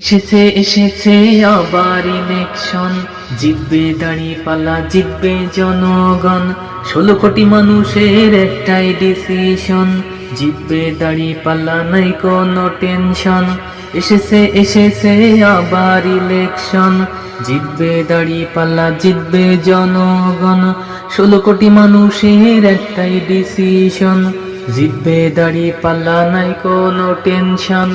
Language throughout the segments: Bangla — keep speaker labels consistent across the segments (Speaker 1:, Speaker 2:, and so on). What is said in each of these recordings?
Speaker 1: এসেছে এসেছে আবার ইলেকশন জিতবে দাঁড়ি পালা জিতবে জনগণ। ষোলো কোটি মানুষের একটাই ডিসিশন জিতবে দাঁড়ি পাল্লা নাই কোনো টেনশন এসেছে এসেছে আবার ইলেকশন জিতবে দাঁড়ি পাল্লা জিতবে জনগণ। ষোলো কোটি মানুষের একটাই ডিসিশন জিতবে দাড়ি পাল্লা নাই কোনো টেনশন।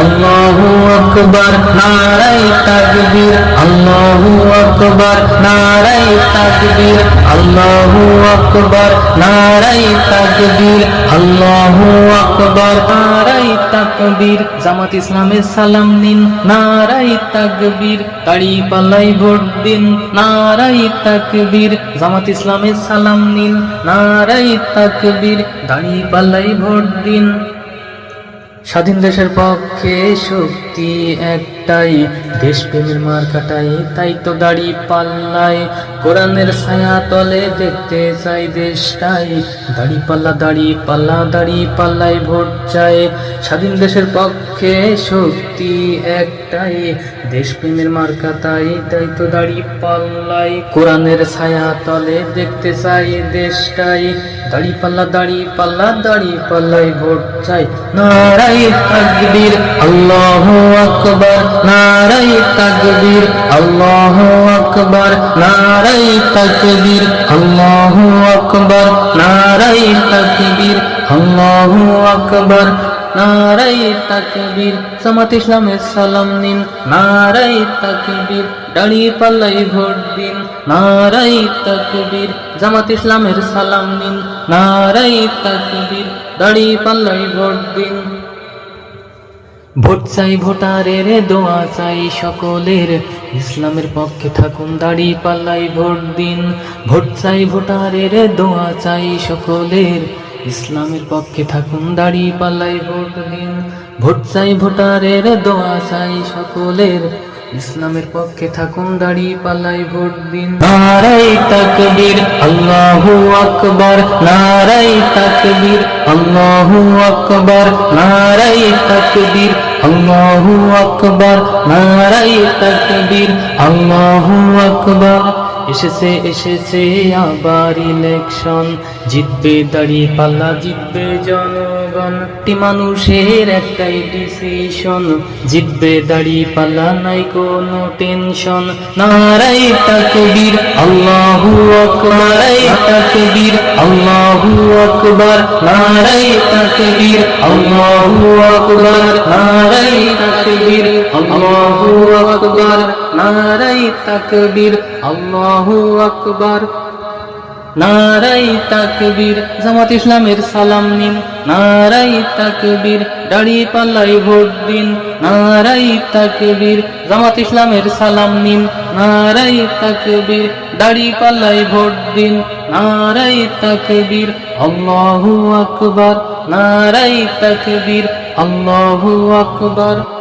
Speaker 1: আল্লাহু আকবার নারাই তাকবীর আল্লাহু আকবার নারাই তাকবীর, আল্লাহু আকবর নারাই তাকবীর, আল্লাহু আকবার নারাই তাকবীর। জামাত ইসলামের সালাম নিন নারাই তাকবীর। দাড়ি পাল্লাই ভোট দিন নারাই তাকবীর। জামাত ইসলামের সালাম নিন নারাই তাকবীর। দাড়ি পাল্লাই ভোট দিন। স্বাধীন দেশের পক্ষে শক্তি একটাই। দেশপ্রেমের মার কাটাই তাই তো দাড়ি পাল্লাই কোরআনের ছায়া তলে দেখতে চাই দেশটাই। দাড়ি পাল্লা দাড়ি পাল্লা, দাড়ি পাল্লাই ভোট চাই। স্বাধীন দেশের পক্ষে শক্তি একটাই। দেশপ্রেমের মার কাটাই তাই তো দাড়ি পাল্লাই কোরআনের ছায়া তলে দেখতে চাই দেশটাই। দাড়ি পাল্লা দাড়ি পাল্লা, দাড়ি পাল্লাই ভোট চাই। নারাই আল্লাহু আকবার নারাই তাকবীর। আল্লাহু আকবার নারাই তাকবীর। আল্লাহু আকবার নারাই তাকবীর। আল্লাহু আকবার নারাই তাকবীর। জামাত ইসলামের সালাম নিন নারাই তাকবীর। দাড়ি পাল্লাই ভোট দিন নারাই তাকবীর। জামাত ইসলামের সালাম নিন নারাই তাকবীর। দাড়ি পাল্লাই ভোট দিন। ভোট চাই ভোটারের, দোয়া চাই সকলের। ইসলামের পক্ষে থাকুন, দাড়ি পাল্লাই ভোট দিন। ভোট চাই ভোটারের, দোয়া চাই সকলের। ইসলামের পক্ষে থাকুন, দাড়ি পাল্লাই ভোট দিন। ভোট চাই ভোটারের, দোয়া চাই সকলের। ইসলামের পক্ষে থাকুন দাড়ি পালাই ভোট দিন। নারাই তাকবীর, আল্লাহু আকবার। নারাই তাকবীর, আল্লাহু আকবার। নারাই তাকবীর, আল্লাহু আকবার। নারাই তাকবীর, আল্লাহু আকবার। এসেছে এসেছে আবার ইলেকশন জিতবে দাড়ি পাল্লা, জিতবে জনগণ। টি মানুষের একটাই ডিসিশন জিতবে দাড়ি পাল্লা, নাই কোনো টেনশন নারাই তাকবীর আল্লাহু আকবার। তাকবীর আল্লাহু আকবার। নারাই তাকবীর আল্লাহু আকবার। নারাই তাকবীর আল্লাহু আকবার। নারাই তাকবীর, আল্লাহু আকবার। নারাই তাকবীর, জামাত ইসলামের সালাম নিন। নারাই তাকবীর, দাড়ি পাল্লাই ভোট দিন। নারাই তাকবীর, জামাত ইসলামের সালাম নিন। নারাই তাকবীর, দাড়ি পাল্লাই ভোট দিন। নারাই তাকবীর, আল্লাহু আকবার। নারাই তাকবীর, আল্লাহু আকবার।